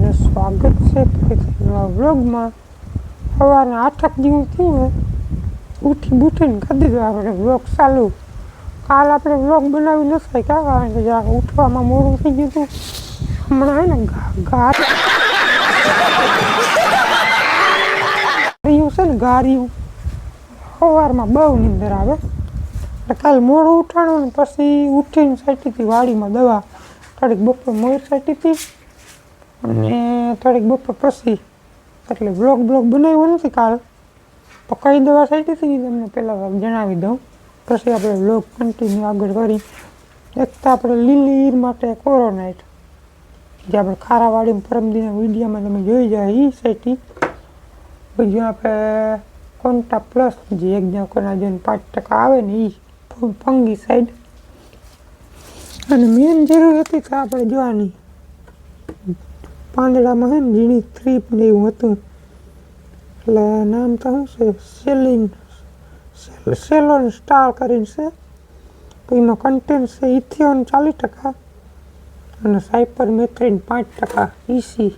બધા સ્વાગત છે. નવા વ્લોગમાં સવારના આઠક જેવું થયું ઉઠી બૂઠીને કરી દીધું આપણે વ્લોગ ચાલુ. કાલ આપણે વ્લોગ બનાવી ન શકાય ક્યાં કારણ કે જરા ઉઠવામાં મોડું થઈ ગયું હતું, હમણાં હે ને ઘા ગારિયું છે ને, ગારિયું. સવારમાં બહુ નીંદર આવે. એટલે કાલ મોડું ઉઠાણું ને પછી ઉઠીને સાઈટીથી વાડીમાં દવા, થોડીક બપોર મોર હતી અને થોડીક બપોર પછી એટલે બ્લોગ બ્લોગ બનાવ્યો નથી કાલ. તો કઈ દવા સાચી હતી તમને પહેલાં જણાવી દઉં. પછી આપણે બ્લોગ કન્ટિન્યુ આગળ કરી એક તો આપણે લીલી ઈર માટે કોરોનાઇટ જે આપણે ખારાવાડીમાં પરમદીના વિડીયામાં તમે જોઈ જાય એ સાઈટી બીજું આપણે કોન્ટા પ્લસ જે એક જ્યાં જેને પાંચ ટકા આવે ને એ ફંગી સાઈડ અને મેન જરૂર હતી તો આપણે જોવાની. પાંદડામાં છે ને ઝીણી થ્રીપ ને એવું હતું. એટલે નામ તો શું છે? સેલિન સેલોન સ્ટાર કરીને છે. એમાં કન્ટેન્ટ છે ઇથિયોન ચાલીસ ટકા અને સાયપર મેથ્રીન પાંચ ટકા ઈસી.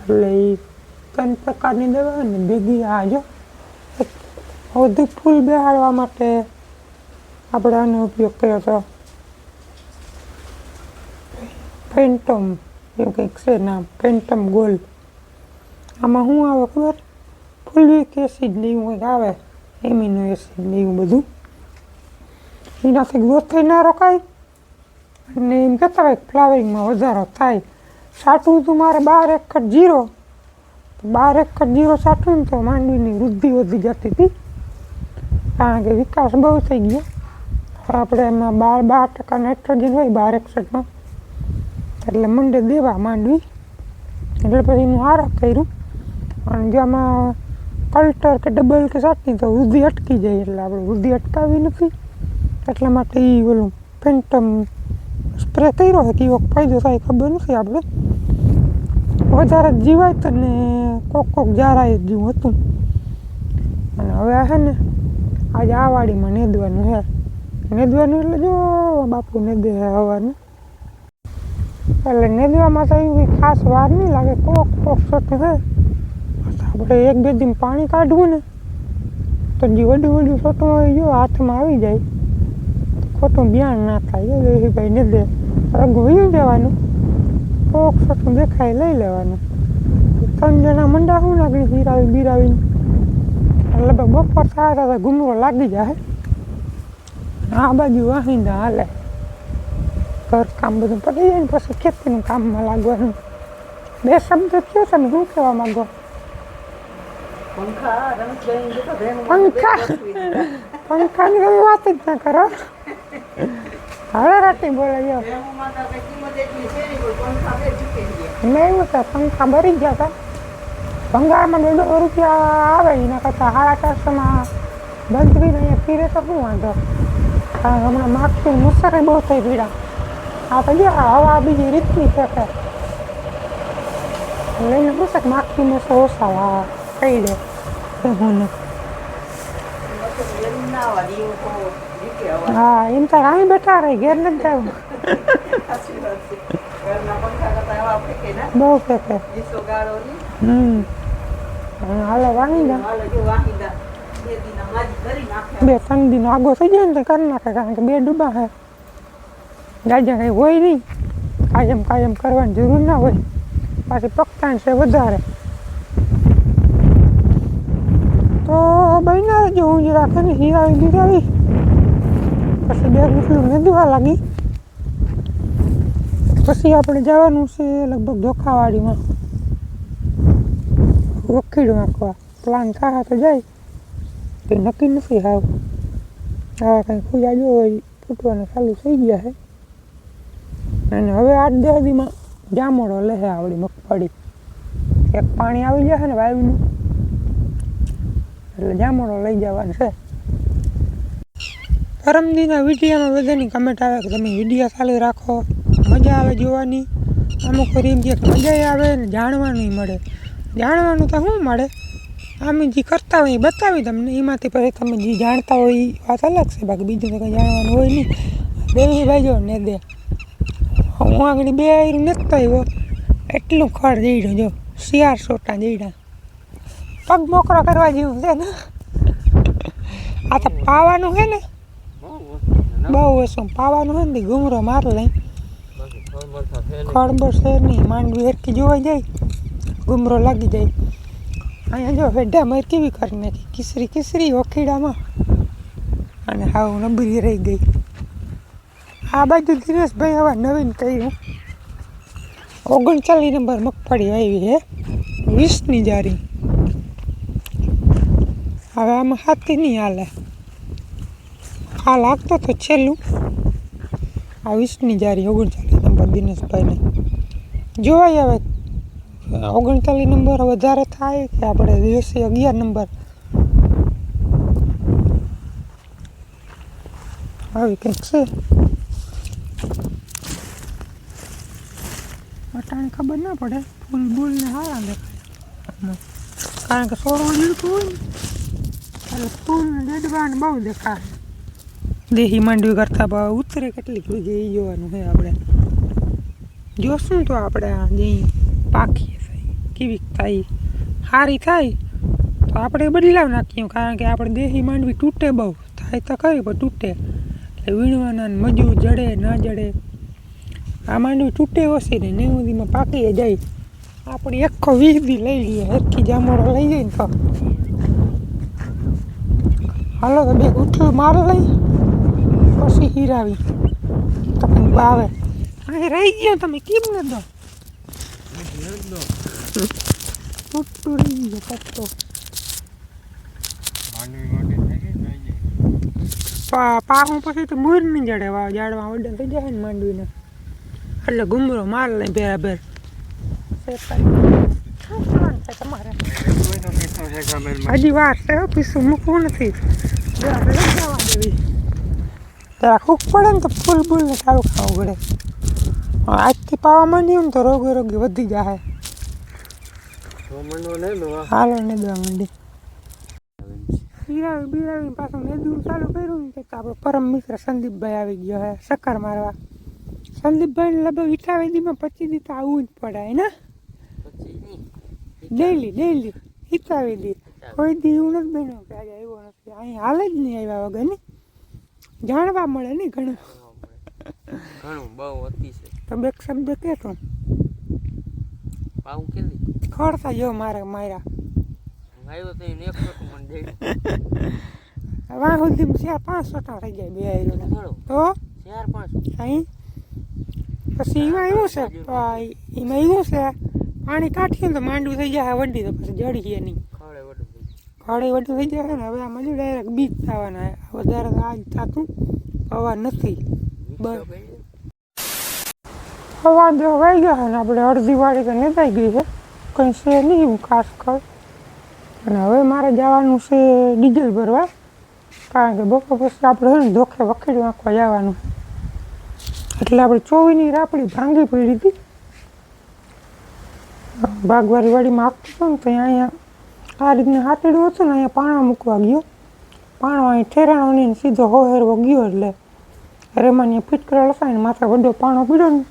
એટલે એ ત્રણ પ્રકારની દવા ને ભેગી આ જો. વધુ ફૂલ બેહાડવા માટે આપણે આનો ઉપયોગ કર્યો હતો ફેન્ટમ એવું કંઈક છે નામ ફેન્ટમ ગોલ્ડ આમાં શું આવે ખબર? ફુલવિક એસિડ ને એવું કંઈક આવે એમિનો એસિડ એવું બધું. એનાથી ગ્રોથ થઈ ના રોકાય. અને એમ કહેતા હોય ફ્લાવરિંગમાં વધારો થાય. સાટવું તું મારે બાર એકર જીરો. બાર એકર જીરો સાટવું તો માંડવીની વૃદ્ધિ વધી જતી હતી. કારણ કે વિકાસ બહુ થઈ ગયો. આપણે એમાં બાર બાર ટકા નાઇટ્રોજન હોય, બાર એકસઠમાં. એટલે મંડે દેવા માંડવી. એટલે પછી એનું હારા કર્યું. અને જો આમાં કલ્ટર કે ડબલ કે સાટની તો વૃદ્ધિ અટકી જાય એટલે આપણે વૃદ્ધિ અટકાવી નથી. એટલા માટે એ ઓલું ફેન્ટમ સ્પ્રે કર્યો હોય કેવો ફાયદો થાય ખબર નથી આપણે. વધારે જીવાય તો ને કોક કોક જારાય જેવું હતું. અને હવે છે ને, આજે આ વાડીમાં નેદવાનું છે નેદવાનું એટલે જો બાપુ નેદે હવાનું. એટલે નેદવામાં તો એવી ખાસ વાર નહીં લાગે, કોક કોક છોટું થાય. આપણે એક બે દિન પાણી કાઢવું ને, તો જે વડું વડું સોટું હોય જો હાથમાં આવી જાય. ખોટું બિયાણ ના થાય, એ ભાઈ ને દે. રઘુ દેવાનું કોક છોટું દેખાય લઈ લેવાનું. ત્રણ જણા મંડા શું લાગણી હીરાવી બીરાવીને? લગભગ બપોર સારા તો ઘૂમરો લાગી જાય. આ બાજુ વાહિંદા હાલે. ઘર કામ બધું પતી જાય ને પછી ખેતીનું કામમાં લાગવાનું. બે શબ્દ છે તમે શું કહેવા માંગો? પંખા પંખાની તમે વાત જ ના કરો. હવે રાતી બોલે જો પ્રેમમાં તો કઈ કિંમત એટલી છે નહીં, કોઈ પંખા બે ચૂકી ગયા. મેં એવું છે પંખા ભરી ગયા હતા. ભંગારમાં દોઢસો રૂપિયા આવે એના કરતાં સાડા ચારસોમાં બંધ કરીને અહીંયા ફીરે તો શું વાંધો? કારણ હમણાં માગતી મુસરે બહુ થઈ પીડા. આ તો જો આ હવા બીજી રીતની છે કે લઈને પૂછે કે માગતી મુસર ઓછા વા કહી દે કે હું ને નકર એમ ના આવવા દે, એવું તો જીકે હવા. હા એમ તો અહીં બેઠા રહી ઘેર નથી જવું સાચી વાત છે. ઘરના પંખા કરતાં હવા ફેંકે ના. બહુ ફેંકે દીસો ગાળો ની. હમ અને હાલે વાણી દે હાલો જો વાહિંદા. બે દીના માજી કરી નાખ્યા. બે ત્રણ દિન આગો થઈ જાય ને તો કરી નાખે કારણ કે બે ડૂબા છે જાજા કંઈ હોય નહીં. કાયમ કાયમ કરવાની જરૂર ના હોય. પાછી પકતાણ છે વધારે. તો બહેના જો હું જ રાખે ને હીરાવી બીરાવી પછી બે ગુટલું મેંદવા લાગી. પછી આપણે જવાનું છે લગભગ ધોખાવાડીમાં. વખીડ નાખવા પ્લાન થાય તો જાય. તો નક્કી નથી હાવ. આવા કંઈ ખુજા જો હોય, ફૂટવાના ચાલુ થઈ ગયા છે અને હવે આઠ દસ દીમાં જામોડો લે આવડી મગફળી. એક પાણી આવી જશે ને વાયુનું એટલે જામોડો લઈ જવાનું છે. પરમદીના વિડીયોમાં બધાની કમેન્ટ આવે કે તમે વીડિયો ચાલુ રાખો. મજા આવે જોવાની. અમુક રીમ કે મજા આવે ને જાણવાનું મળે. જાણવાનું તો શું મળે? અમે જે કરતા હોય એ બતાવી તમને. એમાંથી પછી તમે જે જાણતા હોય એ વાત અલગ છે. બાકી બીજું કંઈ જાણવાનું હોય નહીં. દેવી ભાઈ જો ને દે. હું આગળ બે આયરું નથી આવ્યો એટલું ખડ જઈડું જો શિયાર સોટા દીડા. પગ મોકરો કરવા જેવું છે ને. આ તો પાવાનું છે ને. બહુ ઓછું પાવાનું છે ને ઘૂમરો માર લઈ. ખડબર છે નહીં માંડવી હરકી જોવા જાય. ઘૂમરો લાગી જાય. અહીંયા જો વેઢા માર કેવી કરી નાખી. કિસરી કિસરી ઓખીડામાં. અને હાવ નબળી રહી ગઈ. આ બાજુ દિનેશભાઈ હવે નવીન કહ્યું ઓગણચાલીસ નંબર મગફળી આવી છે વીસની જારી. હવે આમાં હાથી નહીં હાલે. આ લાગતો તો છેલ્લું. આ વીસની જારી ઓગણચાલીસ નંબર દિનેશભાઈને. જોવાય હવે. ઓગણચાલીસ નંબર વધારે થાય કે આપણે દેશી અગિયાર નંબર? આવી કંઈક છે. ખબર ના પડે. ફૂલ બૂલ ને હારા દેખાય. કારણ કે સોળમાં જીવતું હોય ને. એટલે ફૂલ ને બહુ દેખાય. દેહી માંડવી કરતા બહુ ઉતરે કેટલી સુધી એ જોવાનું છે આપણે. જોશું તો આપણે આ જે પાખીએ થાય કેવી થાય. સારી થાય. તો આપણે બદલાવ નાખીએ, કારણ કે આપણે દેહી માંડવી તૂટે બહુ. થાય તો ખરી, પણ તૂટે. એટલે વીણવાના મજૂર જડે, ના જડે. આ માંડવી તૂટે ઓછી ને નેવું દીમાં પાકી જાય. આપણે આખો વીસ લઈ લઈએ એકથી જામોડો લઈ જાય ને તો. હાલો તો બે ઉઠલું મારે લઈ, પછી હીરાવી. તો કંઈક બાવે અહીં રહી ગયો તમે, કેમ ન દો? તૂટતું રહી ગયો, પત્તો. પાકું પછી તો મૂર નહીં જડે જાડવા ઓડે થઈ જાય ને માંડવીને. એટલે ઘુમરો માર લઈ બરાબર તમારે હજી વાર છે હો, પીસું મૂકવું નથી જરા લઈ જવા દેવી જરા હૂક પડે ને તો ફૂલ બૂલ ને સારું ખાવું પડે હવે આજથી પાવા માંડ્યું ને તો રોગે રોગી વધી જાય હાલો ને દવા માંડી બિરાવી બિરાવી પાછું નેદું ચાલુ કર્યું ને તો આપણો પરમ મિત્ર સંદીપભાઈ આવી ગયો હે ચક્કર મારવા સંદીપભાઈ લગભગ ઈઠાવી દીમાં પચી દી તો આવવું જ પડે હે ને ડેલી ડેલી હિતાવી દી કોઈ દી એવું નથી બન્યું કે આજે આવ્યો નથી. અહીં હાલ જ નહીં આવ્યા વગર ને? જાણવા મળે ને ઘણું? ઘણું બહુ અતિશય તમે એક શબ્દ કહેતો પાઉં કેટલી? ખડતા જો મારે માર્યા. આવ્યો તો એને એક મને વાહ સુધી ચાર પાંચ સોટા થઈ જાય બે તો? ચાર પાંચ અહીં? પછી એમાં એવું છે એમાં એવું છે પાણી કાઢીએ તો માંડવું થઈ જાય વડી તો પછી જડીએ નહીં. ખાડે વડું થઈ જાય. ને હવે આ મજૂર ડાયરેક્ટ બીજ થવાના વધારે આજ થતું હવા નથી. ગયું. હવા જો વાઈ ગયા ને આપણે અડધી વાળી તો નેતાઈ ગઈ છે. કંઈ છે નહીં હું ખાસ કર. અને હવે મારે જવાનું છે ડીઝલ ભરવા. કારણ કે બપોર પછી આપણે છે ને ધોખે વખેડી નાખવા જવાનું એટલે આપણે ચોવીની રાપડી ભાંગી પડી હતી ભાગવારી વાડીમાં આપતું હતું ને તો અહીંયા આ રીતના હાથેડું હતું ને અહીંયા પાણા મૂકવા ગયો. પાણો અહીં ઠેરાણો નહીં ને સીધો હોહેરવો ગયો એટલે રેમાની ફિટકરા લખાઈને માથે વડો પાણો પીડ્યો ને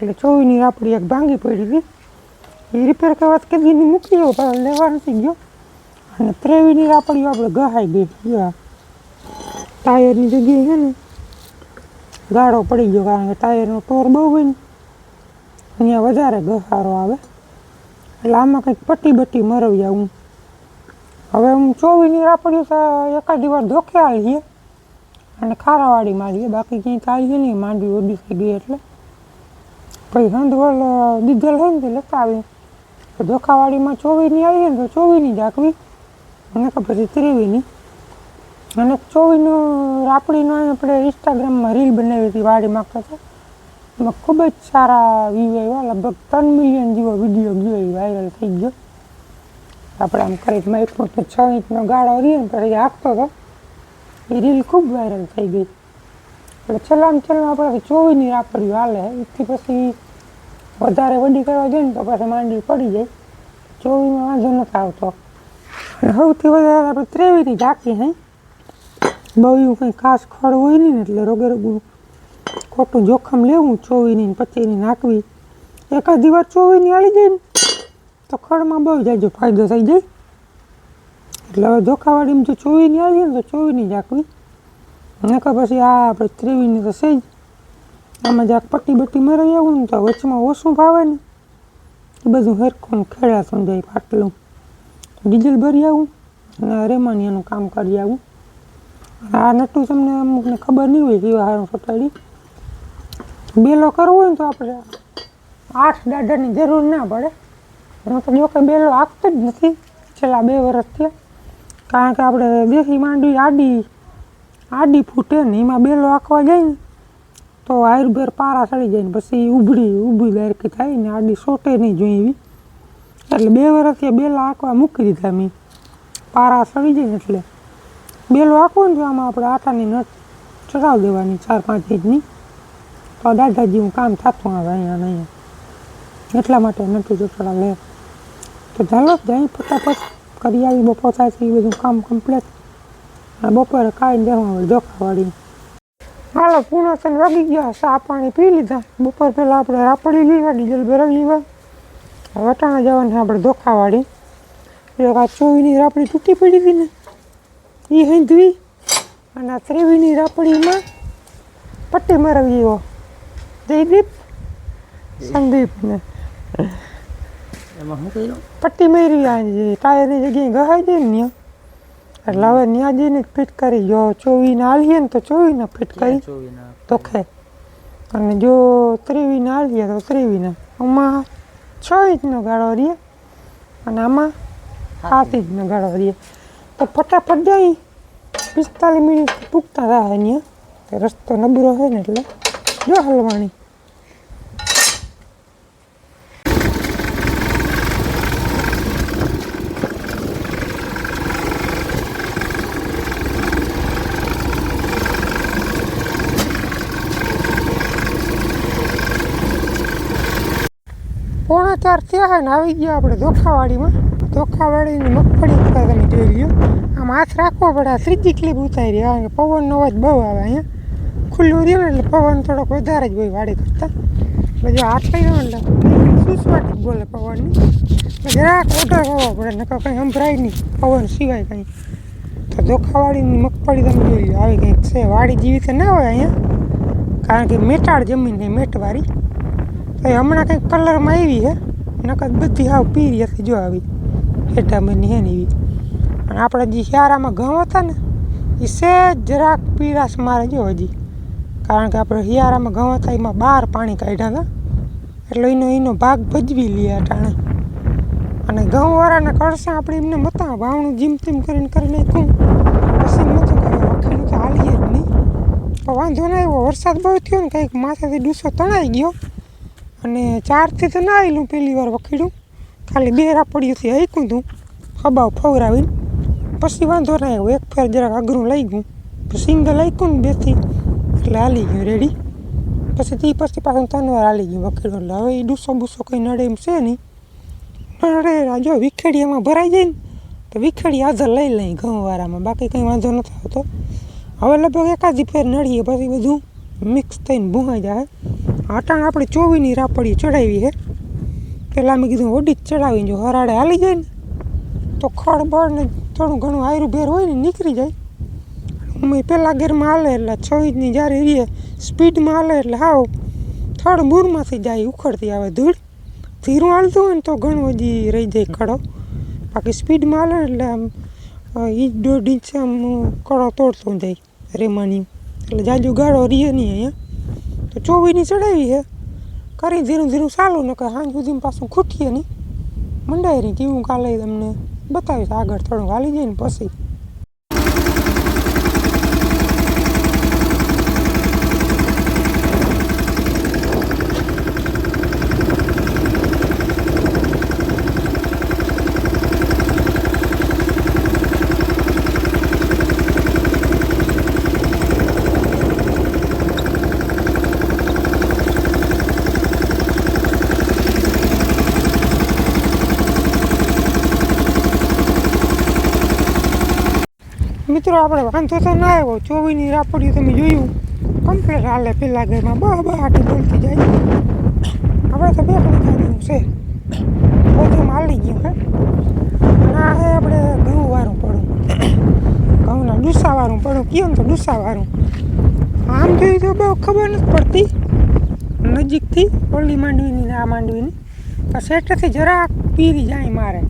એટલે ચોવીની રાપડી એક ભાંગી પડી હતી એ રિપેર કરવા કેદીની મૂકી ગયો પણ લેવા નથી ગયો. અને ત્રેવીની રાપડીઓ આપણે ગહાઈ ગઈ. ગયા ટાયરની જગ્યાએ છે ને ગાળો પડી ગયો કારણ કે ટાયરનો ટોર બહુ હોય અહીંયા વધારે ગહારો આવે. એટલે આમાં કંઈક પટ્ટી બટ્ટી મરવી હું. હવે હું ચોવીની રાપડ્યું એકાદી વાર ધોકે આવીએ અને ખારાવાડી મારીએ બાકી ક્યાંય ચાલીએ નહીં, માંડવી ઓડી થઈ ગઈ એટલે. પછી હંધવલ દીધેલ હોય ને તે લેતા આવીએ તો ધોખાવાડીમાં ચોવીની આવીએ ને તો ચોવીની જ આખવી અને પછી ત્રેવીની અને ચોવીનું રાપડીનો આપણે ઇન્સ્ટાગ્રામમાં રીલ બનાવી હતી વાડી માગતા હતા. એમાં ખૂબ જ સારા વ્યૂ આવ્યા. લગભગ ત્રણ મિલિયન જેવો વીડિયો ગયો એ વાયરલ થઈ ગયો. આપણે આમ કરી એક તો છ ઇંચનો ગાળો રહીએ ને પછી હાંકતો હતો. એ રીલ ખૂબ વાયરલ થઈ ગઈ. એટલે છેલ્લામાં છેલ્લા આપણે ચોવીની રાપડી હાલે. એથી પછી વધારે વડી કરવા જોઈએ ને તો પછી માંડવી પડી જાય. ચોવીમાં વાંધો નથી આવતો. અને સૌથી વધારે આપણે ત્રેવીની ઝાંકી હે. બહુ એવું કંઈ ખાસ ખડ હોય નહીં એટલે રોગે રોગું ખોટું જોખમ લેવું ચોવીની પચીની નાખવી. એકાદ વાર ચોવીની આવી જાય ને, તો ખડમાં બહુ જાજો ફાયદો થઈ જાય. એટલે હવે ધોખાવાળીમાં જો ચોવીની આવી જાય ને તો ચોવીની જ આખવી. નકર પછી આ આપણે ત્રેવીની તો છે જ આમાં જાક પટ્ટી બટ્ટી મરાઈ આવું ને તો વચમાં ઓછું ફાવે ને. એ બધું હેરખું ખેડા સમજાય પાટલું. ડીઝલ ભરી આવું અને રેમાનિયાનું કામ કરી આવું. આ નટું તમને અમુકને ખબર નહીં હોય કેવા હારું સટાડી બેલો કરવો હોય ને તો આપણે આઠ દાડાની જરૂર ના પડે. હું તો જો બેલો આપતો જ નથી છેલ્લા બે વર્ષથી કારણ કે આપણે દેશી માંડવી આડી આડી ફૂટે ને એમાં બેલો આંકવા જાય ને, તો આયુર્વેર પારા ચડી જાય ને પછી ઉભડી ઊભી દારકી થાય ને આડી સોટે નહીં જોઈએ એવી એટલે બે વર્ષથી બેલા આંકવા મૂકી દીધા મેં. પારા ચડી જાય ને એટલે બેલો આંકવો ને આમાં આપણે આટાની નટ ચડાવી દેવાની, ચાર પાંચ ઇંચની તો દાદાજીનું કામ થતું આવે અહીંયા અહીંયા. એટલા માટે નટું ચોટડા લે તો ચાલો, જઈ ફટાફટ કરી આવી બપોર થાય એ બધું કામ કમ્પ્લીટ અને બપોરે કાંઈ દેવા જોખાવાળી હાલો પૂણા ત્રણ વાગી ગયા, ચા પાણી પી લીધા. બપોર પહેલાં આપણે રાપડી લીધા ડીઝલ ભરાવી લીધા વટાણા જવાની આપણે ધોખાવાળી આ ચોવીની રાપડી તૂટી પડી હતી ને. એ હેંધવી. અને આ ત્રેવીની રાપડીમાં પટ્ટી મરાવી એવો જયદીપ સંદીપને. પટ્ટી મારી આજે ટાયરની જગ્યાએ ગહાઈ દે ને એટલે હવે ત્યાં જઈને જ ફિટ કરી. જો ચોવીને આલીએ ને તો ચોવીને ફિટ કરી. તો તોખે અને જો ત્રેવીને આલીએ તો ત્રેવીને આમાં છ ઇંચનો ગાળો રહીએ અને આમાં સાત ઇંચનો ગાળો રહીએ તો ફટાફટ જઈ પિસ્તાલીસ મિનિટ પૂગતા થાય અહીંયા કે રસ્તો નબળો હોય ને એટલે જો હલવાણી પોણા ચાર થયા હોય ને આવી ગયા આપણે ધોખાવાડીમાં ધોખાવાડીની મગફળી ઉપર તમે જોઈ લ્યો. આમ હાથ રાખવો પડે. આ ત્રીજી ક્લિપ ઉતારી આવે પવનનો અવાજ બહુ આવે અહીંયા. ખુલ્લું રહ્યું ને એટલે પવન થોડોક વધારે જ હોય વાડી કરતાં. એટલે હાથ લો એટલે સુસવાટી બોલે પવનની. જરાક ઓઢો હોવો પડે. નકર કંઈ સંભળાય નહીં પવન સિવાય કંઈ. તો ધોખાવાળીની મગફળી તમે જોઈ લો આવી કંઈક છે. વાડી જેવી તો ના હોય અહીંયા. કારણ કે મેટાળ જમીન નહીં મેટવાળી. તો એ હમણાં કંઈક કલરમાં આવી છે. નકર બધી હાવ પીરી હતી જો આવી. હેઠામની હે ને એવી. અને આપણે જે શિયાળામાં ઘઉં હતા ને, એ સહેજ જરાક પીરાશ મારે જો હજી. કારણ કે આપણે શિયાળામાં ઘઉં હતા, એમાં બહાર પાણી કાઢ્યા હતા. એટલે એનો એનો ભાગ ભજવી લઈએ અટાણે. અને ઘઉંવાળાને કરશે આપણે એમને મતા વાવણું જીમ તેમ કરીને કરી નાખ્યું પછી નહોતું કર્યું. વખીનું તો હાલીએ જ નહીં. વાંધો ના આવ્યો. વરસાદ બહુ થયો ને, કંઈક માથેથી ડૂસો તણાઈ ગયો. અને ચારથી તો ના આવેલું પહેલી વાર વખીડું. ખાલી બે રાપડીઓથી હઈકું તું. હબાવ ફવરાવીને પછી વાંધો ના આવ્યો એક ફેર જરાક અઘરું લઈ ગયું. સિંગલ લઈકું ને બેથી એટલે હાલી ગયું રેડી પછી તે પછી પાછું ત્રણ વાર હાલી ગયું વકીલો એટલે હવે એ ડૂસો બૂસો કંઈ નડે એમ છે નહીં નડે જો વિખેડી એમાં ભરાઈ જાય ને, તો વિખેડી હાજર લઈ લઈ ઘઉંવાળામાં. બાકી કંઈ વાંધો નથી આવતો. હવે લગભગ એકાદી ફેર નડીએ પછી બધું મિક્સ થઈને ભૂંગાઈ જાય. આટાણ આપણે ચોવીની રાપડી ચડાવી છે. પહેલાં મેં કીધું ઓડી જ ચડાવી જો હરાડે હાલી જાય ને, તો ખડ બળ ને થોડું ઘણું આયરું ભેર હોય ને નીકળી જાય. અમે પહેલાં ગેરમાં હાલે એટલે છ ઇંચની જ્યારે રહીએ, સ્પીડમાં હાલે એટલે હાવ થડ બૂરમાંથી જાય, ઉખડતી આવે ધૂળ. ધીરું હાલતું હોય ને તો ઘણું હજી રહી જાય ખડો. બાકી સ્પીડમાં હાલે એટલે આમ ઇંચ દોઢ ઇંચ આમ કડો તોડતો જાય રેમાની એટલે જાજુ ગાળો રહીએ નહીં અહીંયા. તો ચોવીની ચડાવી છે. કરી ધીરું ધીરું ચાલુ ને કે સાંજ સુધીમાં પાછું ખૂટીએ નહીં. મંડાઈ રહી કાલે તમને બતાવીશ, આગળ થોડુંક હાલી જાય ને પછી. આપણે વાંધો તો ના આવ્યો. ચોવીની રાપડી તમે જોયું. કમ્પ્લેટ હાલે પેલા ઘરમાં. બા બા આટી બોલતી જાય. હવે તો બે વીઘાનું છે. બધું માલી ગયું હે. હે આપણે ઘઉં વાળું પડું. ઘઉંના ડુસાવાળું પડું. કયો ને તો ડૂસા વાળું આમ જોઈ તો બહુ ખબર નથી પડતી. નજીકથી ઓલી માંડવીની આ માંડવીની. પણ સેટેથી જરાક પીરી જાય મારે.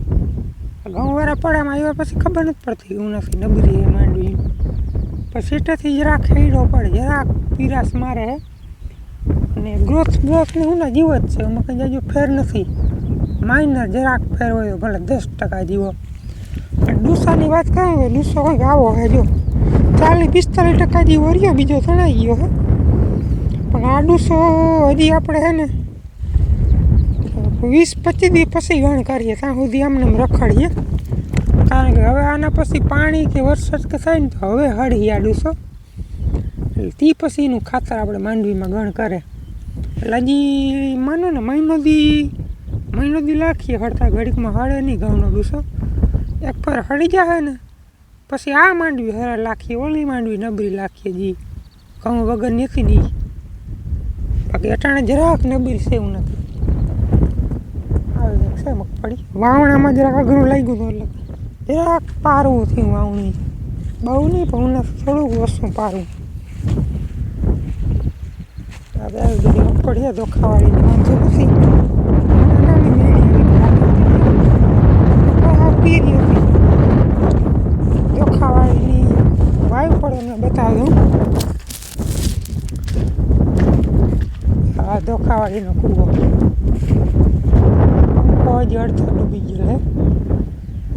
ઘઉંવાળા પડામાં આવ્યા પછી ખબર નથી પડતી હું નથી નબરી માંડવી પછી સેટેથી જરાક ખેડો પડે જરાક પીરાશ મારે અને ગ્રોથ બ્રોથ ને હું ના જીવો જ છે, એમાં કંઈ જાજો ફેર નથી. માઇનર જરાક ફેર હોય ભલે દસ ટકા જીવો. ડૂસાની વાત કરું તો ડૂસો કંઈક આવો હે, જો. ચાલીસ પિસ્તાલીસ ટકા જીવો રહ્યો બીજો તણાઈ ગયો હે. પણ આ ડૂસો હજી આપણે હે ને વીસ પચીસ દી પછી ગણ કરીએ ત્યાં સુધી આમને રખડીએ. કારણ કે હવે આના પછી પાણી કે વરસાદ કે થાય ને તો હવે હળી આડુસો તે પછી એનું ખાતર આપણે માંડવીમાં ગણ કરે. એટલે હજી માનો ને મહિનો દી મહિનો દી લાખીએ હળતા ઘડીકમાં હળે નહીં ઘઉંનો ડૂસો. એક પર હળી જાય ને, પછી આ માંડવી હરે લાખીએ, ઓલી માંડવી નબરી લાખીએ જી. ઘઉં વગર નથી નહીં. બાકી અટાણે જરાક નબરી એવું નથી. છે મગફળી વાવણામાં જરાક અઘરું લાગ્યું હતું એટલે. જરાક પારવું થયું વાવણી. બહુ નહીં, પણ હું થોડુંક ઓછું પારવું હવે આવી બધી ધોખાવાળી વાંધો નથી. ધોખાવાળીની વાયુ પડે મેં બતાવી. દઉં આ ધોખાવાળીનો કૂવો હજી અડધો ડૂબી ગયેલો હે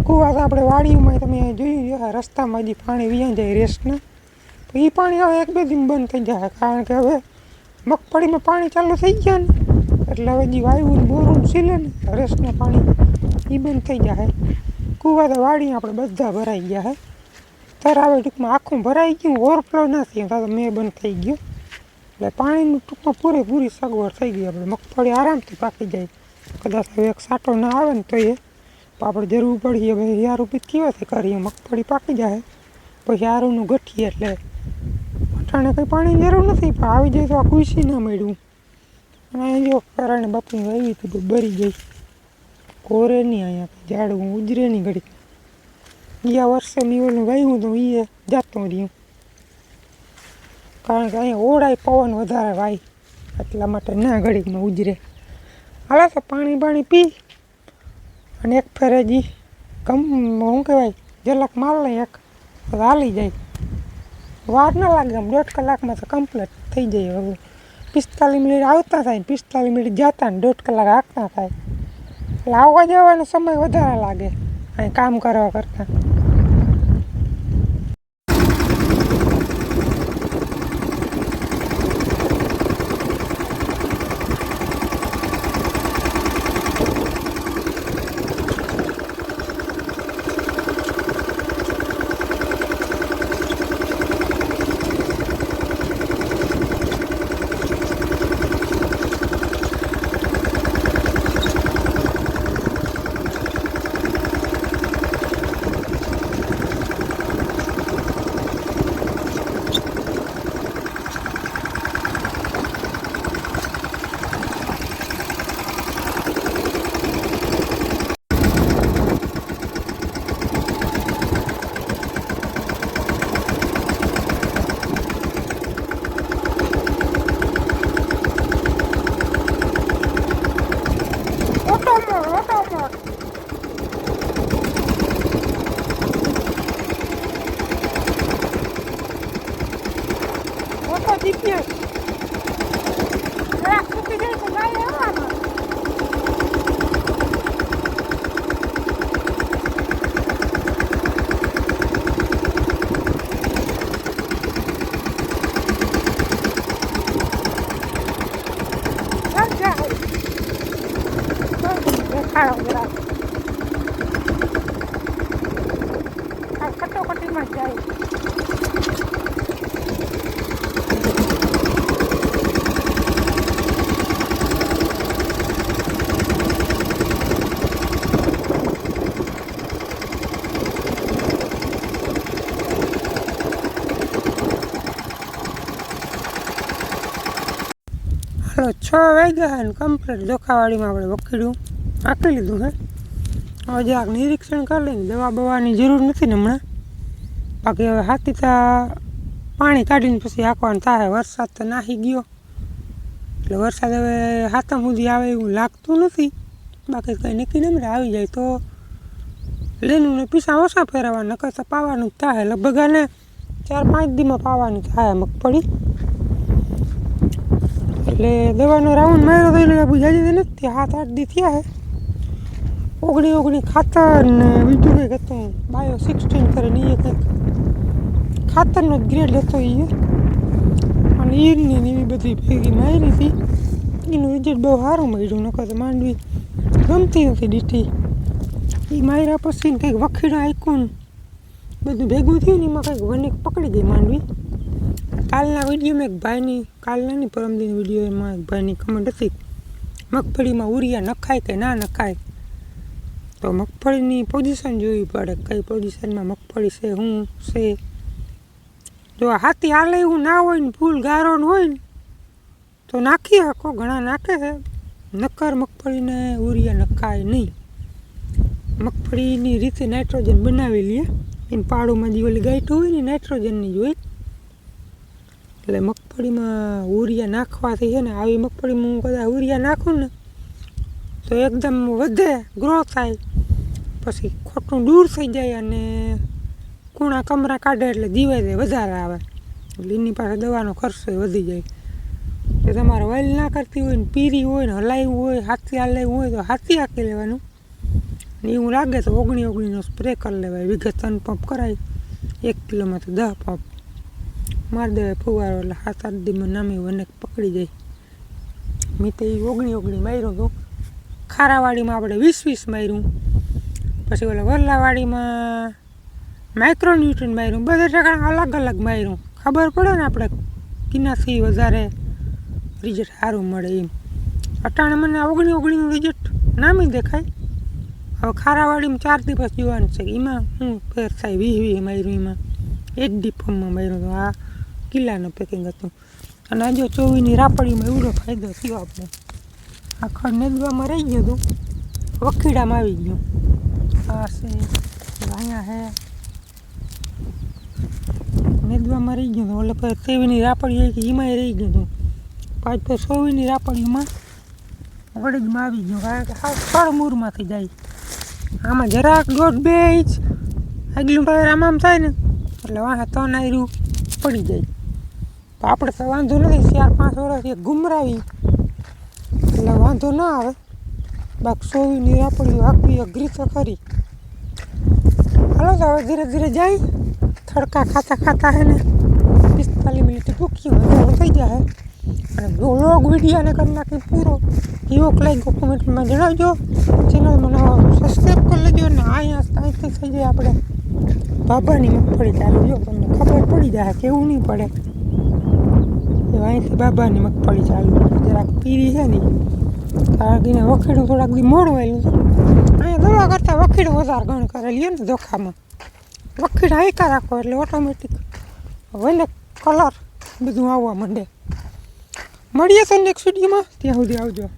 કૂવા તો આપણે વાડીમાં તમે જોયું રસ્તામાં હજી પાણી વ્યાં જાય રેસના, તો એ પાણી હવે એક બે દિન બંધ થઈ જાય, કારણ કે હવે મગફળીમાં પાણી ચાલુ થઈ ગયા ને. એટલે હવે જે વાયુ બોરું સીલે ને રેસના પાણી એ બંધ થઈ જાય કૂવા તો વાડી આપણે બધા ભરાઈ ગયા હે. ત્યારે હવે ટૂંકમાં આખું ભરાઈ ગયું ઓવરફ્લો નથી તો મેં બંધ થઈ ગયો. એટલે પાણીનું ટૂંકમાં પૂરેપૂરી સગવડ થઈ ગઈ, આપણે મગફળી આરામથી પાકી જાય. કદાચ હવે એક સાટો ના આવે ને તો એ આપણે જરૂર પડીએ ભાઈ યારું બી કેવાથી કરીએ, મગફળી પાકી જાય. પછી યારુંનું ગઠીએ એટલે અટાણે કંઈ પાણીની જરૂર નથી, પણ આવી જાય તો આ ખુશી ના મળ્યું. અને અહીં જો પરાણે બાપુની વાવી હતી તો બરી ગઈ કોરે નહીં અહીંયા ઝાડવું, ઉજરે નહીં ઘડી. ગયા વર્ષે મેં ઓલું વાવ્યું તો એ જાતો રહ્યું. કારણ કે અહીંયા ઓળાય પવન વધારે વાય, એટલા માટે ના ઘડીકમાં ઉજરે. હાલે તો પાણી પાણી પી. અને એક ફેરે જી કમ શું કહેવાય જરાક માર લઈ એક હાલી જાય. વાર ના લાગે આમ, દોઢ કલાકમાં તો કમ્પ્લીટ થઈ જાય હવે. પિસ્તાલીસ મિનિટ આવતા થાય પિસ્તાલીસ મિનિટ જતા ને દોઢ કલાક હાંકતા થાય. એટલે આવવા જવાનો સમય વધારે લાગે અહીં કામ કરવા કરતાં. ઓટો જીપીએસ જરાક ચૂકી જાય તો ગાય આવવાનો જાય દેખાડો જરાક આ કટોકટીમાં જ જાય આપણો છ વાગ્યા અને કમ્પ્લેટ જોખાવાડીમાં આપણે વખીડું આંકી લીધું છે હવે જરાક નિરીક્ષણ કરી લઈને દવા બવાની જરૂર નથી ને હમણાં. બાકી હવે હાથી તા પાણી કાઢીને પછી હાંકવાનું થાય. વરસાદ તો નાહી ગયો. એટલે વરસાદ હવે હાથમ સુધી આવે એવું લાગતું નથી. બાકી કંઈ નક્કી નહીં મળે. આવી જાય તો લેનું ને પીસા ઓછા ફેરવવા નકર તો પાવાનું જ થાય. લગભગ ચાર પાંચ દીમાં પાવાની થાય મગફળી. એટલે દવાનો રાઉન્ડ માર્યો તો એટલે બુજાજી નથી હાથ આઠ દી થયા હે. ઓગણી ઓગણી ખાતર ને બીજું કંઈક હતું બાયો સિક્સટીન કરીને એ કંઈક. ખાતરનો જ ગ્રેડ હતો એ અને ઈરની ને એવી બધી ભેગી મારી હતી. એનું રિઝલ્ટ બહુ સારું મળ્યું, નકર તો માંડવી ગમતી નથી ડીટી. એ માર્યા પછી ને કંઈક વખીડા આઈકોન બધું ભેગું થયું ને એમાં કંઈક વનિક પકડી ગઈ માંડવી. કાલના વિડીયોમાં એક ભાઈની કાલના નહીં પરમદીની વિડીયોમાં એક ભાઈની કમેન્ટ હતી મગફળીમાં ઉરિયા નખાય કે ના નખાય? તો મગફળીની પોઝિશન જોવી પડે કઈ પોઝિશનમાં મગફળી છે, શું છે? જો હાથી હાલે એવું ના હોય ને, ફૂલ ગારો હોય ને, તો નાખી શકો ઘણા નાખે છે. નક્કર મગફળીને ઉરિયા નખાય નહીં. મગફળીની રીતે નાઇટ્રોજન બનાવી લઈએ એને પાડોમાં જે ઓલી ગાંઠ હોય ને નાઇટ્રોજનની જ હોય. એટલે મગફળીમાં ઉરિયા નાખવાથી છે ને આવી મગફળીમાં હું કદાચ ઉરિયા નાખું ને, તો એકદમ વધે ગ્રો થાય. પછી ખોટું દૂર થઈ જાય અને કૂણા કમરા કાઢે એટલે દિવાય વધારે આવે. એટલે એની પાસે દવાનો ખર્ચો વધી જાય. તો તમારે વાઇલ ના કરતી હોય ને, પીરી હોય ને હલાવ્યું હોય, હાથી હલાવ્યું હોય તો હાથી હાકી લેવાનું. ને એવું લાગે તો ઓગણી ઓગણીનો સ્પ્રે કરી લેવાય. વિઘે ત્રણ પંપ કરાય. એક કિલોમાં તો દસ પંપ મારી દે ફુવારો એટલે સાત આઠ દીમાં નામી વને પકડી જાય મેં તો એ ઓગણી ઓગણી માર્યું હતું ખારાવાડીમાં આપણે વીસ વીસ માર્યું. પછી ઓલા વરલાવાડીમાં માઇક્રોન્યુટ્રન માર્યું. બધા ટકા અલગ અલગ માર્યું. ખબર પડે ને આપણે કિનાથી વધારે રિઝલ્ટ સારું મળે એમ. અટાણે મને ઓગણી ઓગણીનું રિઝલ્ટ નામી દેખાય. હવે ખારાવાડીમાં ચાર દિવસ જોવાનું છે. એમાં હું ફેર થાય વીહ વીહ માર્યું એમાં. એક ડીપમાં માર્યું હતું આ કિલ્લાનું પેકિંગ હતું. અને આજે ચોવીની રાપડીમાં એવડો ફાયદો થયો આપણે આ ખડ નેદવામાં રહી ગયું હતું. વખીડામાં આવી ગયું. આ છે અહીંયા હે. નેદવામાં રહી ગયું હતું. એટલે પછી તેવીની રાપડી આવી કે એમાંય રહી ગયું હતું. પાંચ પછી સોવીની રાપડીમાં વડદમાં આવી ગયું. કારણ કે હાવ ફળમૂરમાંથી જાય. આમાં જરાક દોઢ બે ઇંચ આગલું ટાયર આમ આમ થાય ને, એટલે વાહ ત્રણ નાયરું પડી જાય. તો આપણે તો વાંધો નથી, ચાર પાંચ વર્ષથી ગુમરાવી. એટલે વાંધો ના આવે. બાકી સોવીની રાપડી આખી અઘરી તો ખરી હાલો તો હવે ધીરે ધીરે જાય. થડકા ખાતા ખાતા હે ને, પિસ્તાલીસ મિનિટ ભૂખી વધારો થઈ જાય અને લોગ વિડીયોને કરી નાખી પૂરો. એવો લાગ્યો કોમેન્ટમાં જણાવજો. ચેનલ મને સબસ્ક્રાઈબ કરી લેજો ને અહીંયા અહીંથી થઈ જાય આપણે. બાબાની મગફળી ચાલુ જો, તમને ખબર પડી જાય, કેવું નહીં પડે. અહીંથી બાબાની મગફળી ચાલુ જરાક પીરી છે ને કારણ કે એને વખેડું થોડાક દી મોડું આવેલું અહીંયા દવા કરતાં વખેડું વધારે ગણ કરેલી ને ધોખામાં. વખીડ એકા રાખો એટલે ઓટોમેટિક વલે કલર બધું આવવા માંડે. મળીએ સંડે એક સ્ટુડિયોમાં ત્યાં સુધી આવજો.